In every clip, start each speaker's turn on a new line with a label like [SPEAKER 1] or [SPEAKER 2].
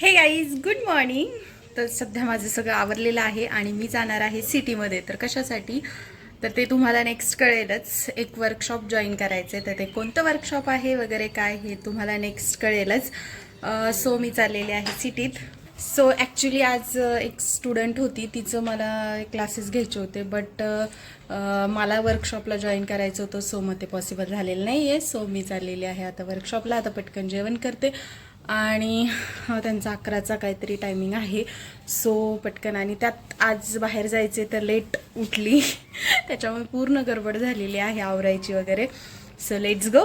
[SPEAKER 1] हे guys good morning तर सध्या माझं सगळं आवरलेलं आहे आणि मी जाणार आहे सिटीमध्ये. तर कशासाठी? तर ते तुम्हाला नेक्स्ट कळेलच. एक वर्कशॉप जॉईन करायचं आहे तर ते कोणतं वर्कशॉप आहे वगैरे काय हे तुम्हाला नेक्स्ट कळेलच. सो मी चाललेले आहे सिटीत. सो ॲक्च्युली आज एक स्टुडंट होती. तिचं मला क्लासेस घ्यायचे होते. बट मला वर्कशॉपला जॉईन करायचं होतं. सो मग ते पॉसिबल झालेलं नाही आहे सो मी चाललेली आहे आता वर्कशॉपला आता पटकन जेवण करते. आणि त्यांचा अकराचा काहीतरी टायमिंग आहे. सो पटकन. आणि त्यात आज बाहेर जायचे तर लेट उठली. त्याच्यामुळे पूर्ण गडबड झालेली आहे आवरायची वगैरे. सो लेट्स गो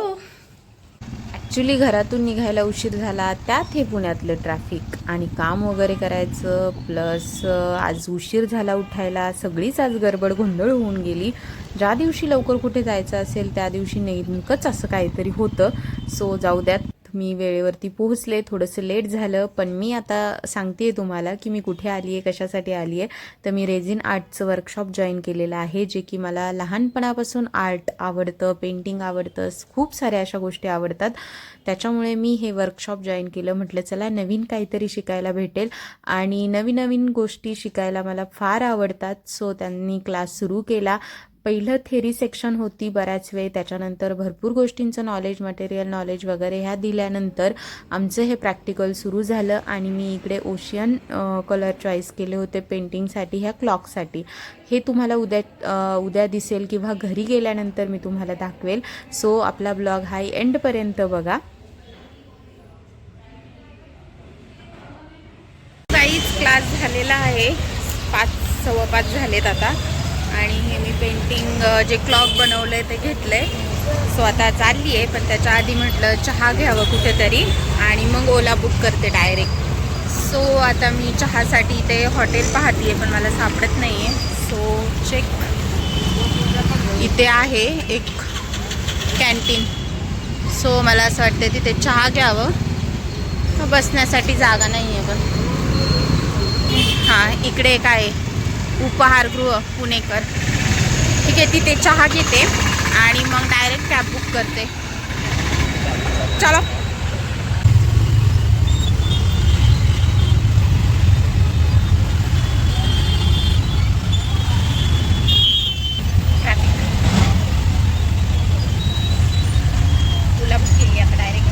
[SPEAKER 1] ॲक्च्युली घरातून निघायला उशीर झाला. त्यात हे पुण्यातलं ट्रॅफिक आणि काम वगैरे करायचं प्लस आज उशीर झाला उठायला. सगळीच आज गडबड गोंधळ होऊन गेली. ज्या दिवशी लवकर कुठे जायचं असेल त्या दिवशी नेमकंच असं काहीतरी होतं. सो जाऊ द्यात. मी वेळेवरती पोहोचले थोडंसं लेट झालं पण मी आता सांगते तुम्हाला की मी कुठे आली आहे कशासाठी आली आहे तर मी रेझिन आर्टचं वर्कशॉप जॉईन केलेलं आहे जे की मला लहानपणापासून आर्ट आवडतं पेंटिंग आवडतं खूप साऱ्या अशा गोष्टी आवडतात. त्याच्यामुळे मी हे वर्कशॉप जॉईन केलं म्हटलं चला नवीन काहीतरी शिकायला भेटेल. आणि नवीन नवीन गोष्टी शिकायला मला फार आवडतात सो त्यांनी क्लास सुरू केला. पहिलं थेरी सेक्शन होती बऱ्याच वेळ. त्याच्यानंतर भरपूर गोष्टींचं नॉलेज मटेरियल नॉलेज वगैरे ह्या दिल्यानंतर आमचं हे प्रॅक्टिकल सुरू झालं आणि मी इकडे ओशियन कलर चॉईस केले होते पेंटिंगसाठी ह्या क्लॉकसाठी हे तुम्हाला उद्या उद्या दिसेल किंवा घरी गेल्यानंतर मी तुम्हाला दाखवेल. सो आपला ब्लॉग हा एंडपर्यंत बघा. क्लास झालेला आहे. पाच सव्वा पाच झालेत आता. आणि हे पेंटिंग जे क्लॉक बनवलंय ते घेतलंय. सो आता चालली आहे पण त्याच्या आधी म्हटलं चहा घ्यावं कुठेतरी आणि मग ओला बुक करते डायरेक्ट सो आता मी चहासाठी ते हॉटेल पाहते पण मला सापडत नाही आहे सो चेक इथे आहे एक कॅन्टीन सो मला असं वाटतं तिथे चहा घ्यावं. बसण्यासाठी जागा नाही आहे पण. हां इकडे काय उपहारगृह पुणेकर. ठीक आहे तिथे चहा घेते आणि मग डायरेक्ट कॅब बुक करते. चलो ट्रॅफिक तुला बुक केली आता डायरेक्ट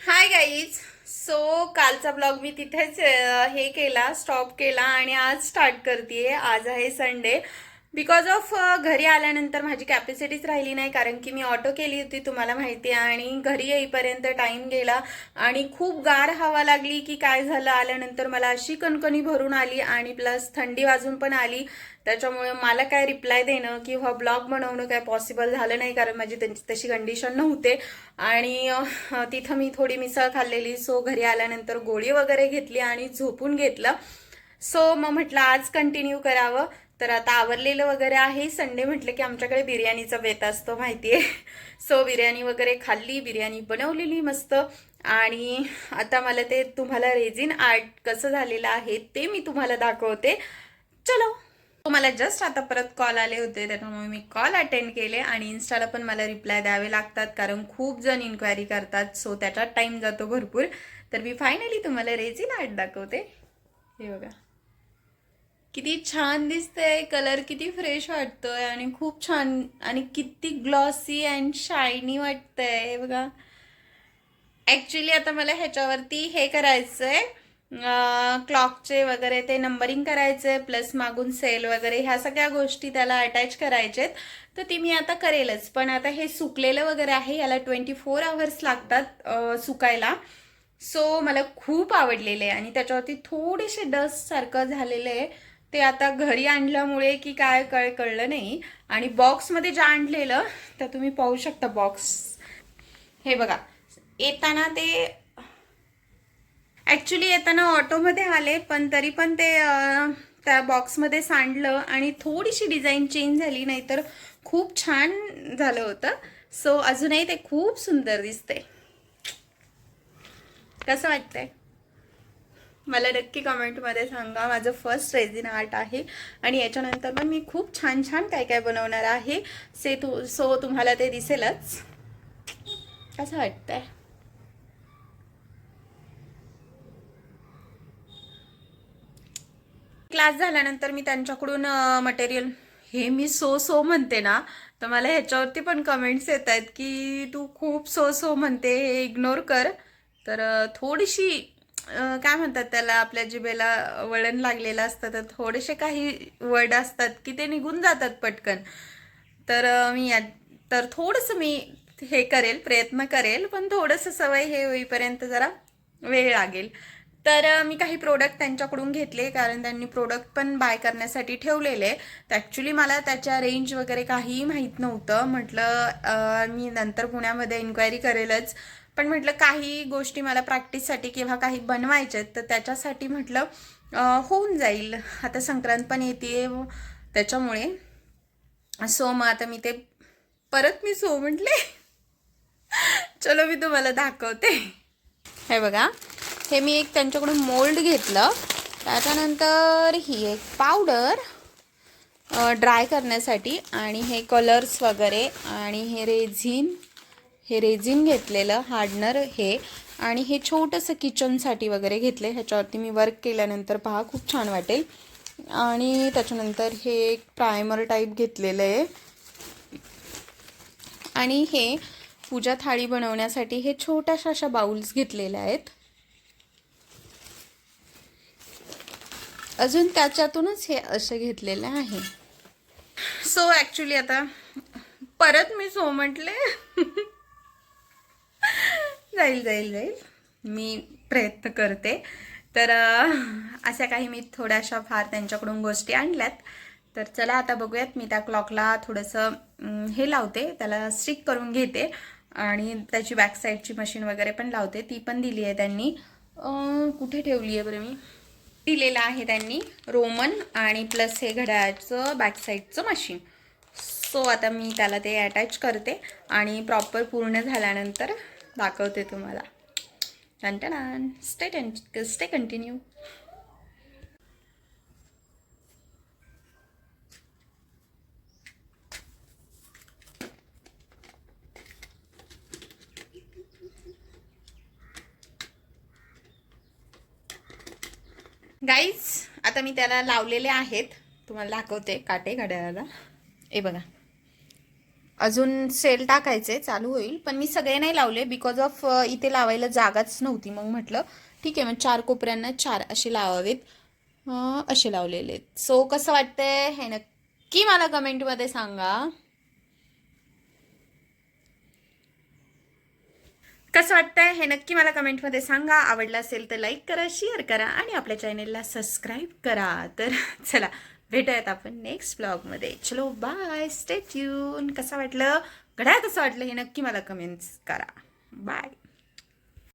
[SPEAKER 1] हाय गाईज सो कालचा ब्लॉग मी तिथेच हे केला स्टॉप केला आणि आज स्टार्ट करते आज आहे संडे. बिकॉज ऑफ uh, घरी आल्यानंतर माझी कॅपॅसिटीच राहिली नाही कारण की मी ऑटो केली होती तुम्हाला माहिती आहे. आणि घरी येईपर्यंत टाईम गेला आणि खूप गार हवा लागली की काय झालं आल्यानंतर मला अशी कणकणी भरून आली आणि प्लस थंडी वाजून पण आली. त्याच्यामुळे मला काय रिप्लाय देणं किंवा ब्लॉग बनवणं काय पॉसिबल झालं नाही कारण माझी त्यांची तशी कंडिशन नव्हते. आणि तिथं मी थोडी मिसळ खाल्लेली सो घरी आल्यानंतर गोळी वगैरे घेतली आणि झोपून घेतलं. सो मग म्हटलं आज कंटिन्यू करावं. तर आता आवरलेलं वगैरे आहे. संडे म्हटलं की आमच्याकडे बिर्याणीचा बेत असतो माहिती आहे सो बिर्याणी वगैरे खाल्ली बिर्याणी बनवलेली मस्त. आणि आता मला ते तुम्हाला रेझिन आर्ट कसं झालेलं आहे ते मी तुम्हाला दाखवते. चलो. मला जस्ट आता परत कॉल आले होते त्याच्यामुळे मी कॉल अटेंड केले आणि इन्स्टाला पण मला रिप्लाय द्यावे लागतात कारण खूप जण इन्क्वायरी करतात. सो त्याचा टाइम जातो भरपूर. तर मी फायनली तुम्हाला रेझिन आर्ट दाखवते. हे बघा. किती छान दिसतंय कलर किती फ्रेश वाटतोय आणि खूप छान आणि किती ग्लॉसी अँड शायनी वाटतंय. बघा. ॲक्च्युली आता मला ह्याच्यावरती हे करायचं आहे क्लॉकचे वगैरे ते नंबरिंग करायचं आहे प्लस मागून सेल वगैरे ह्या सगळ्या गोष्टी त्याला अटॅच करायचेत. तर ती मी आता करेलच. पण आता हे सुकलेलं वगैरे आहे याला ट्वेंटी फोर आवर्स लागतात सुकायला. सो मला खूप आवडलेले आहे आणि त्याच्यावरती थोडेसे डस्ट सारखं झालेलं आहे. ते आता घरी आणल्यामुळे की काय काय कळलं नाही. आणि बॉक्समध्ये जे आणलेलं तर तुम्ही पाहू शकता बॉक्स. हे बघा येताना ते ॲक्च्युली येताना ऑटोमध्ये आले पण तरी पण ते त्या बॉक्समध्ये सांडलं आणि थोडीशी डिझाईन चेंज झाली नाहीतर खूप छान झालं होतं. सो अजूनही ते खूप सुंदर दिसते कसं वाटतंय? मला नक्की कमेंटमध्ये सांगा. माझं फर्स्ट रेझिन आर्ट आहे. आणि याच्यानंतर मग मी खूप छान छान काय काय बनवणार आहे. से तू सो तुम्हाला ते दिसेलच. कसं वाटतंय? क्लास झाल्यानंतर मी त्यांच्याकडून मटेरियल हे मी सो सो म्हणते ना तर मला ह्याच्यावरती पण कमेंट्स येत आहेत की तू खूप सो सो म्हणते हे इग्नोर कर. तर थोडीशी काय म्हणतात त्याला आपल्या जिभेला वळण लागलेलं असतं तर थोडेसे काही वर्ड असतात की ते निघून जातात पटकन. तर मी या तर थोडंसं मी हे करेल प्रयत्न करेल पण थोडंसं सवय हे होईपर्यंत जरा वेळ लागेल. तर मी काही प्रोडक्ट त्यांच्याकडून घेतले कारण त्यांनी प्रोडक्ट पण बाय करण्यासाठी ठेवलेले. तर ॲक्च्युली मला त्याच्या रेंज वगैरे काहीही माहीत नव्हतं. म्हटलं मी नंतर पुण्यामध्ये इन्क्वायरी करेलच. पण म्हटलं काही गोष्टी मला प्रॅक्टिससाठी किंवा काही बनवायच्या आहेत तर त्याच्यासाठी म्हटलं होऊन जाईल. आता संक्रांत पण येते त्याच्यामुळे. सो मग आता मी ते परत मी सो म्हटले. चलो मी तुम्हाला दाखवते. हे बघा हे मी एक त्यांच्याकडून मोल्ड घेतलं. त्याच्यानंतर ही एक पावडर ड्राय करण्यासाठी आणि हे कलर्स वगैरे आणि हे रेझिन हे रेझिन घेतलेलं हार्डनर हे आणि हे छोटंसं किचनसाठी वगैरे घेतलं ह्याच्यावरती मी वर्क केल्यानंतर पहा खूप छान वाटेल. आणि त्याच्यानंतर हे एक प्रायमर टाईप घेतलेलं आहे. आणि हे पूजा थाळी बनवण्यासाठी हे छोट्याशा अशा बाउल्स घेतलेल्या आहेत. अजून त्याच्यातूनच हे असं घेतलेलं आहे. सो ॲक्च्युली आता परत मी सो म्हटले. जाईल जाईल जाईल. मी प्रयत्न करते. तर अशा काही मी थोड्याशा फार त्यांच्याकडून गोष्टी आणल्यात. तर चला आता बघूयात. मी त्या क्लॉकला थोडंसं हे लावते. त्याला स्टिक करून घेते. आणि त्याची बॅक साईडची मशीन वगैरे पण लावते. ती पण दिली आहे त्यांनी. कुठे ठेवली आहे बरं मी? दिलेलं आहे त्यांनी. रोमन आणि प्लस हे घड्याळाचं बॅक साईडचं मशीन सो आता मी त्याला ते अटॅच करते. आणि प्रॉपर पूर्ण झाल्यानंतर दाखवते तुम्हाला. Ton stay ten stay continue guys आता मी त्याला लावलेले आहेत. तुम्हाला दाखवते काटे घड्याळाला ए बघा. अजून सेल टाकायचे चालू होईल. पण मी सगळे नाही लावले बिकॉज ऑफ इथे लावायला जागाच नव्हती. मग म्हटलं ठीक आहे मग चार कोपऱ्यांना चार असे लावावेत. असे लावलेले आहेत. सो कसं वाटतंय? हे नक्की मला कमेंटमध्ये सांगा. कसं वाटतंय? हे नक्की मला कमेंटमध्ये सांगा. आवडलं असेल तर लाईक करा शेअर करा आणि आपल्या चॅनेलला सबस्क्राईब करा. तर चला. भेटूयात आपण नेक्स्ट ब्लॉगमध्ये चलो बाय स्टे ट्यून कसं वाटलं? घड्याळ कसं वाटलं हे नक्की मला कमेंट्स करा. बाय